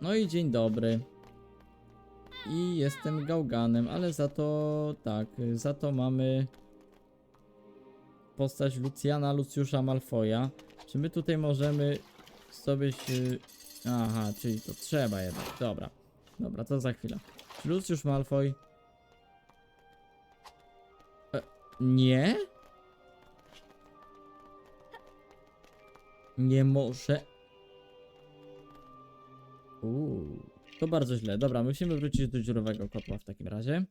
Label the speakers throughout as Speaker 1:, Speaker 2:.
Speaker 1: No i dzień dobry. I jestem gałganem, ale za to tak, za to mamy postać Lucjana Lucjusza Malfoja. Czy my tutaj możemy zdobyć... y, Aha, czyli to trzeba jednak. Dobra. Dobra, to za chwilę. Czy Lucjusz Malfoy... E, nie? Nie może... Uuu, to bardzo źle. Dobra, musimy wrócić do dziurowego kotła w takim razie.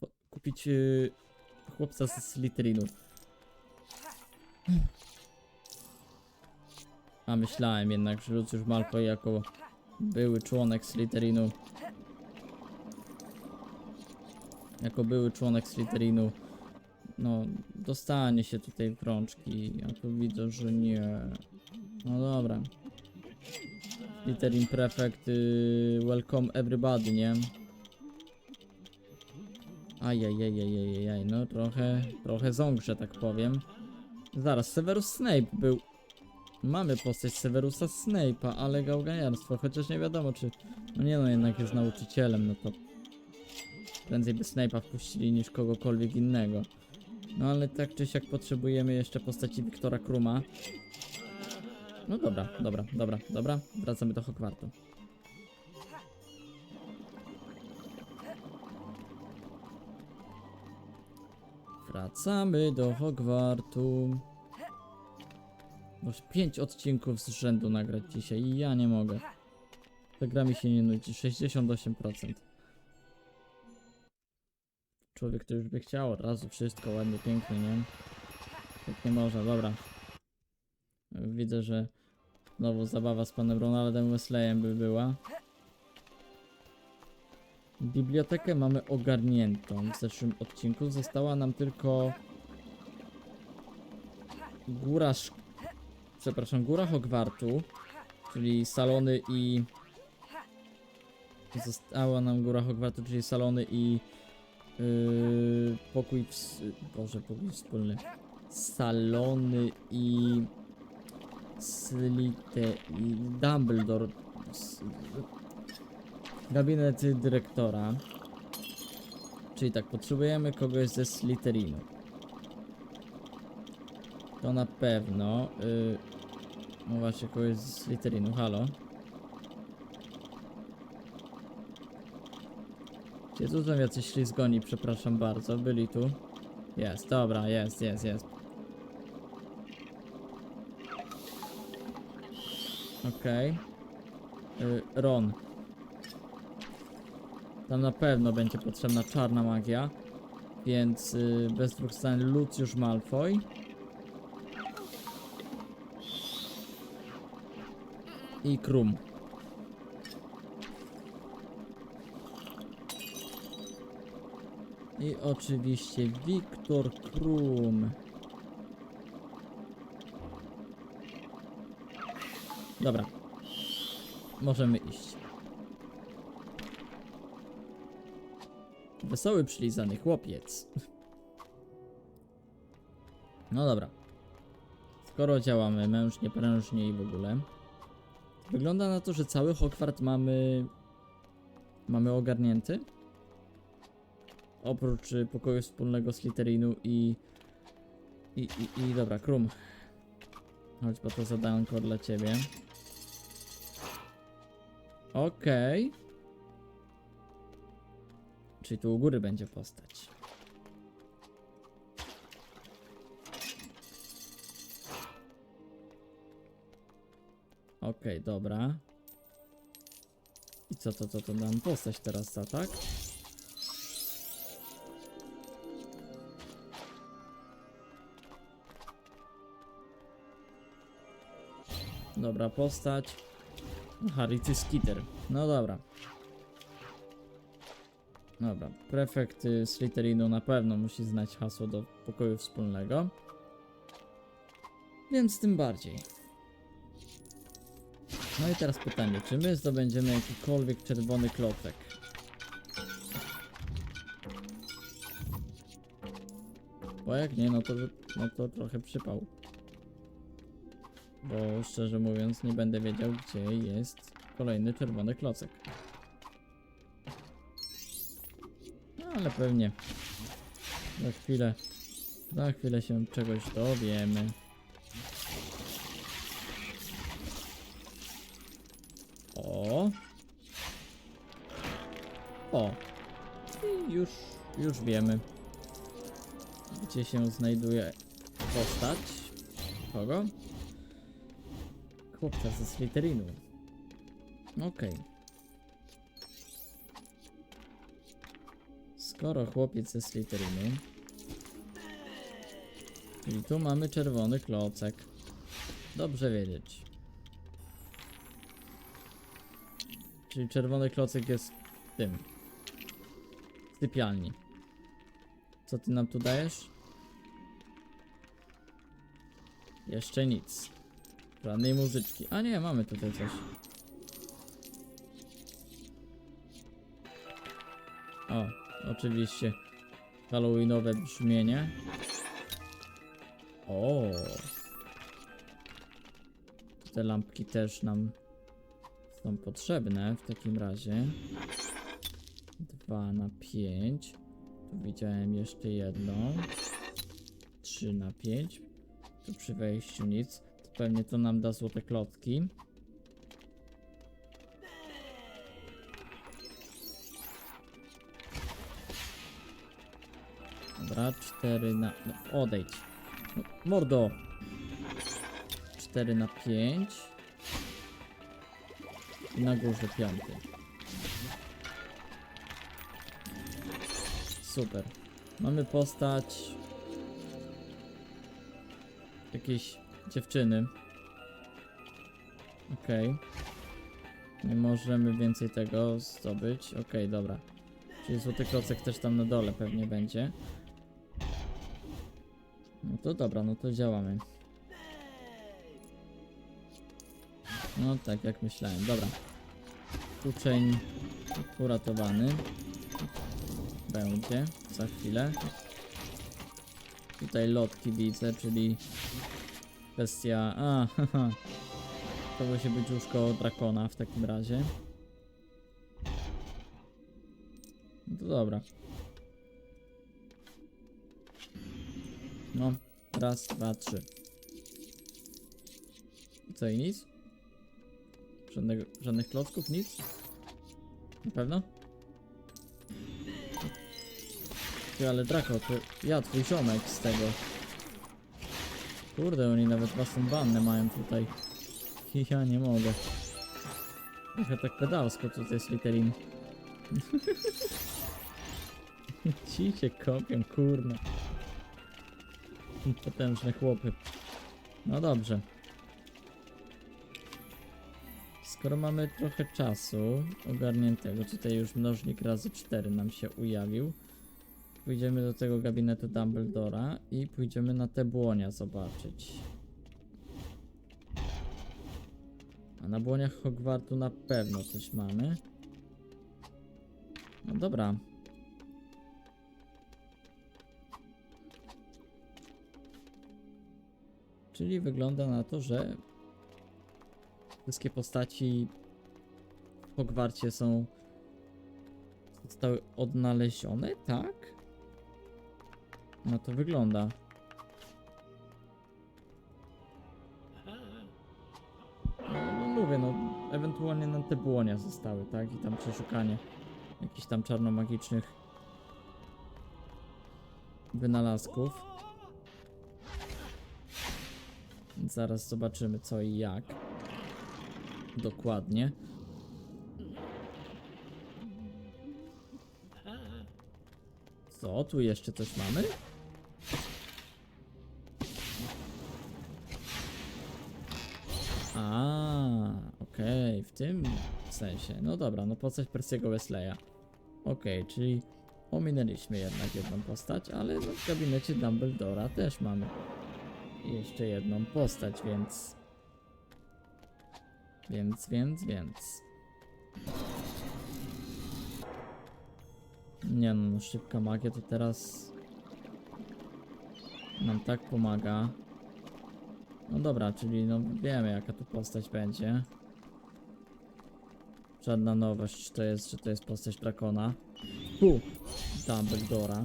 Speaker 1: Po, kupić yy, chłopca z Slytherinu. A myślałem jednak, że Lucius Malfoy jako były członek Slytherinu jako były członek Slytherinu no, dostanie się tutaj w rączki. Ja tu widzę, że nie. No dobra. Slytherin Prefect, y, welcome everybody, nie? Ajajajajajaj, no trochę, trochę ząg, że tak powiem. Zaraz, Severus Snape był... Mamy postać Severusa Snape'a, ale gałganiarstwo, chociaż nie wiadomo czy... No nie no, jednak jest nauczycielem, no to... Prędzej by Snape'a wpuścili niż kogokolwiek innego. No ale tak czy siak potrzebujemy jeszcze postaci Wiktora Kruma. No dobra, dobra, dobra, dobra. Wracamy do Hogwartu. Wracamy do Hogwartu. Może 5 odcinków z rzędu nagrać dzisiaj i ja nie mogę. Ta gra mi się nie nudzi. 68%. Człowiek to już by chciał od razu wszystko ładnie, pięknie, nie? Tak nie można, dobra. Widzę, że znowu zabawa z panem Ronaldem Wesleyem by była. Bibliotekę mamy ogarniętą w zeszłym odcinku. Została nam tylko góra sz... przepraszam, góra Hogwartu, czyli salony i została nam góra Hogwartu, czyli salony i yy, pokój ws... Boże, pokój wspólny. Salony i Slite i Dumbledore s- Gabinet dyrektora. Czyli tak, potrzebujemy kogoś ze Slytherinu. To na pewno. Yy, no właśnie, kogoś ze Slytherinu, halo. Gdzie tu są jacyś ślizgoni, przepraszam bardzo, byli tu. Jest, dobra, jest, jest, jest. Okej. Y, Ron. Tam na pewno będzie potrzebna czarna magia. Więc y, bez dwóch zdań Lucius Malfoy. I Krum. I oczywiście Wiktor Krum. Dobra. Możemy iść. Wesoły, przylizany chłopiec. No dobra. Skoro działamy mężnie, prężnie i w ogóle. Wygląda na to, że cały Hogwart mamy... Mamy ogarnięty. Oprócz y, pokoju wspólnego Slytherinu i... I, i, i dobra, Krum. Chodź, bo to zadanko dla ciebie. Okej. Czyli tu u góry będzie postać. Okej, dobra. I co to, co to nam postać teraz za, tak? Dobra, postać. Harry Skitter. No dobra. Dobra, prefekt y, Slytherinu na pewno musi znać hasło do pokoju wspólnego. Więc tym bardziej. No i teraz pytanie, czy my zdobędziemy jakikolwiek czerwony klocek? Bo jak nie, no to, no to trochę przypał. Bo szczerze mówiąc nie będę wiedział gdzie jest kolejny czerwony klocek. No ale pewnie za chwilę, za chwilę się czegoś dowiemy. O! O! I już, już wiemy, gdzie się znajduje postać. Kogo? Chłopca ze Slytherinu. Okej. Skoro chłopiec ze Slytherinu, czyli tu mamy czerwony klocek. Dobrze wiedzieć. Czyli czerwony klocek jest tym. W sypialni. Co ty nam tu dajesz? Jeszcze nic. Żadnej muzyczki. A nie, mamy tutaj coś. O, oczywiście. Halloweenowe brzmienie. O. Te lampki też nam są potrzebne w takim razie. 2 na 5. Tu widziałem jeszcze jedną. 3 na 5. Tu przy wejściu nic. Pewnie to nam da złote klocki. Dobra, 4 na... No, odejdź. No, mordo! 4 na 5. I na górze piąty. Super. Mamy postać jakiejś dziewczyny. Okej. Nie możemy więcej tego zdobyć. Okej, dobra. Czyli złoty klocek też tam na dole pewnie będzie. No to dobra, no to działamy. No tak jak myślałem, dobra. Uczeń uratowany. Będzie za chwilę. Tutaj lotki widzę, czyli kwestia... A. To musi być łóżko drakona w takim razie. No to dobra. No, raz, dwa, trzy. Co i nic? Żadnego, żadnych klocków, nic? Na pewno? Ty, ale Draco, to ja, twój ziomek z tego. Kurde, oni nawet własną wannę mają tutaj. Ja nie mogę. Trochę tak pedalsko tutaj jest Slytherin. Ci się kopią, kurna. Potężne chłopy. No dobrze. Skoro mamy trochę czasu ogarniętego, tutaj już mnożnik razy 4 nam się ujawił. Pójdziemy do tego gabinetu Dumbledora i pójdziemy na te błonia zobaczyć. A na błoniach Hogwartu na pewno coś mamy. No dobra. Czyli wygląda na to, że wszystkie postaci w Hogwarcie są zostały odnalezione, tak? No to wygląda. No, mówię, no ewentualnie nam te błonia zostały, tak? I tam przeszukanie jakichś tam czarnomagicznych wynalazków. Zaraz zobaczymy co i jak. Dokładnie. Co? Tu jeszcze coś mamy? A, okej, w tym sensie. No dobra, no postać Percy'ego Wesleya. Okej, czyli ominęliśmy jednak jedną postać, ale no w gabinecie Dumbledora też mamy jeszcze jedną postać, więc... Więc, więc, więc... Nie no, no, szybka magia to teraz nam tak pomaga. No dobra, czyli no wiemy jaka tu postać będzie. Żadna nowość to jest, że to jest postać Drakona. Tu, Dumbledora.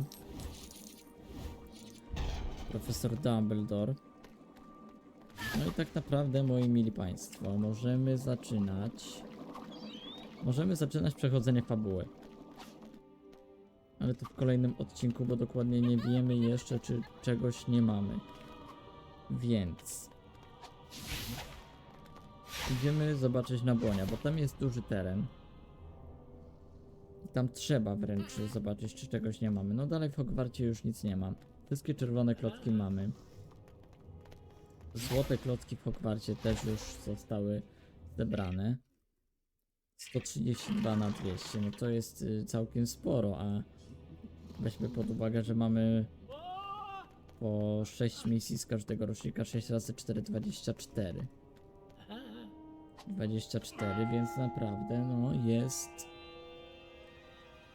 Speaker 1: Profesor Dumbledore. No i tak naprawdę, moi mili państwo, możemy zaczynać... Możemy zaczynać przechodzenie fabuły. Ale to w kolejnym odcinku, bo dokładnie nie wiemy jeszcze, czy czegoś nie mamy. Więc... Idziemy zobaczyć na Bonia, bo tam jest duży teren. Tam trzeba wręcz zobaczyć, czy czegoś nie mamy. No dalej w Hogwarcie już nic nie ma. Wszystkie czerwone klocki mamy. Złote klocki w Hogwarcie też już zostały zebrane. 132 na 200, no to jest y, całkiem sporo, a weźmy pod uwagę, że mamy po 6 misji z każdego rocznika, 6 razy 4, 24. 24, więc naprawdę no jest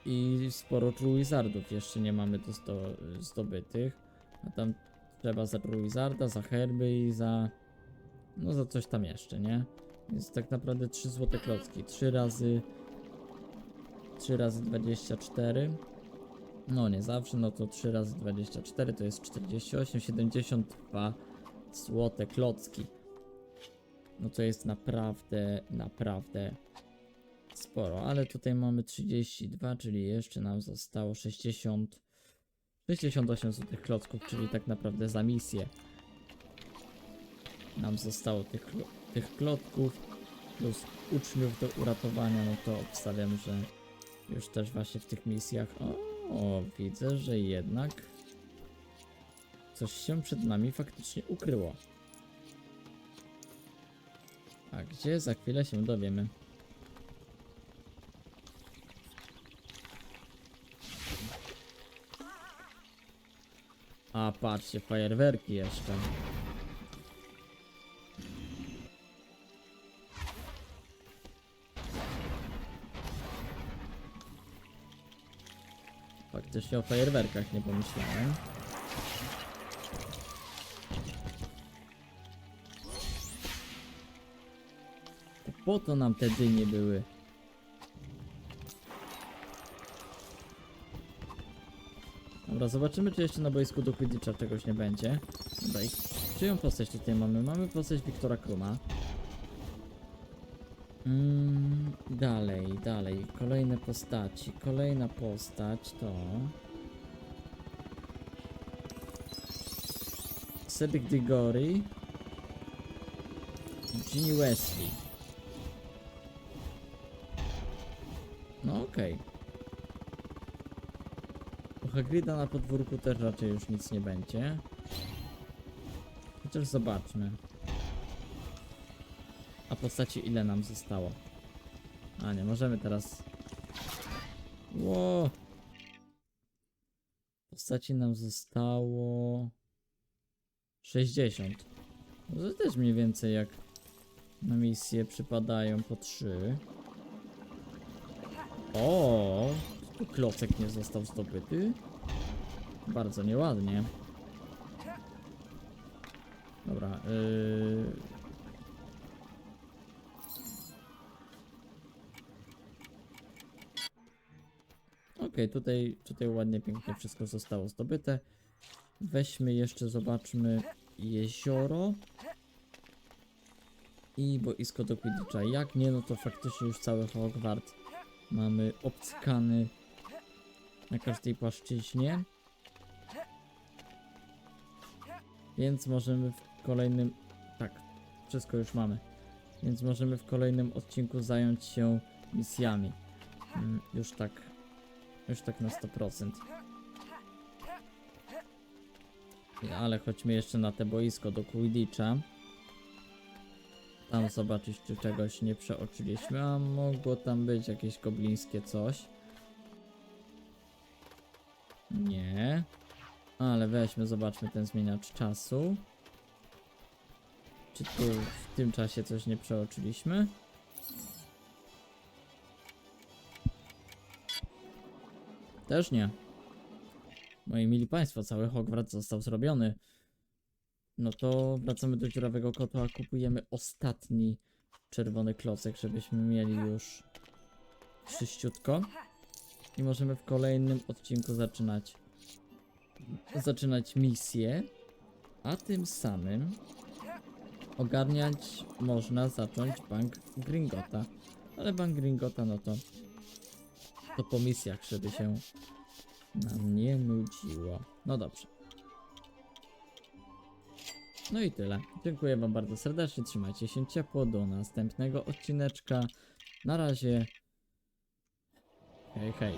Speaker 1: i sporo Truizardów jeszcze nie mamy do sto, zdobytych, a tam trzeba za Truizarda, za herby i za no za coś tam jeszcze, nie? Więc tak naprawdę 3 złote klocki, 3 razy 3 razy 24 no nie zawsze, no to 3 razy 24 to jest 48, 72 złote klocki. No to jest naprawdę, naprawdę sporo, ale tutaj mamy 32, czyli jeszcze nam zostało 60, 68 złotych klocków, czyli tak naprawdę za misję nam zostało tych, tych klocków plus uczniów do uratowania, no to obstawiam, że już też właśnie w tych misjach, o, widzę, że jednak coś się przed nami faktycznie ukryło. A gdzie za chwilę się dowiemy. A patrzcie, fajerwerki jeszcze. Faktycznie o fajerwerkach nie pomyślałem. Po to nam te dynie były. Dobra, zobaczymy czy jeszcze na boisku do Quidditcha czegoś nie będzie. Dobra, i czyją postać tutaj mamy? Mamy postać Wiktora Kruma. Mm, dalej, dalej. Kolejne postaci. Kolejna postać to... Cedric Diggory. Ginny Wesley. No okej. U Hagrida na podwórku też raczej już nic nie będzie. Chociaż zobaczmy. A postaci ile nam zostało? A nie, możemy teraz... Ło! Postaci nam zostało... 60. No to też mniej więcej jak na misję przypadają po 3. O, tu klocek nie został zdobyty. Bardzo nieładnie. Dobra, yy... tutaj, tutaj ładnie, pięknie wszystko zostało zdobyte. Weźmy jeszcze, zobaczmy jezioro. I boisko do Quidditcha. Jak nie, no to faktycznie już cały Hogwart mamy obckany na każdej płaszczyźnie. Więc możemy w kolejnym... Tak, wszystko już mamy. Więc możemy w kolejnym odcinku zająć się misjami. Mm, już tak, już tak na 100%. Ale chodźmy jeszcze na te boisko do Quidditcha. Tam zobaczyć, czy czegoś nie przeoczyliśmy, a mogło tam być jakieś goblińskie coś. Nie. Ale weźmy, zobaczmy ten zmieniacz czasu. Czy tu w tym czasie coś nie przeoczyliśmy? Też nie. Moi mili państwo, cały Hogwart został zrobiony. No to wracamy do dziurawego kota, a kupujemy ostatni czerwony klocek, żebyśmy mieli już czyściutko. I możemy w kolejnym odcinku zaczynać zaczynać misję, a tym samym ogarniać można zacząć bank Gringota. Ale bank Gringota, no to to po misjach, żeby się nam nie nudziło. No dobrze. No i tyle. Dziękuję Wam bardzo serdecznie. Trzymajcie się ciepło. Do następnego odcineczka. Na razie. Hej, hej.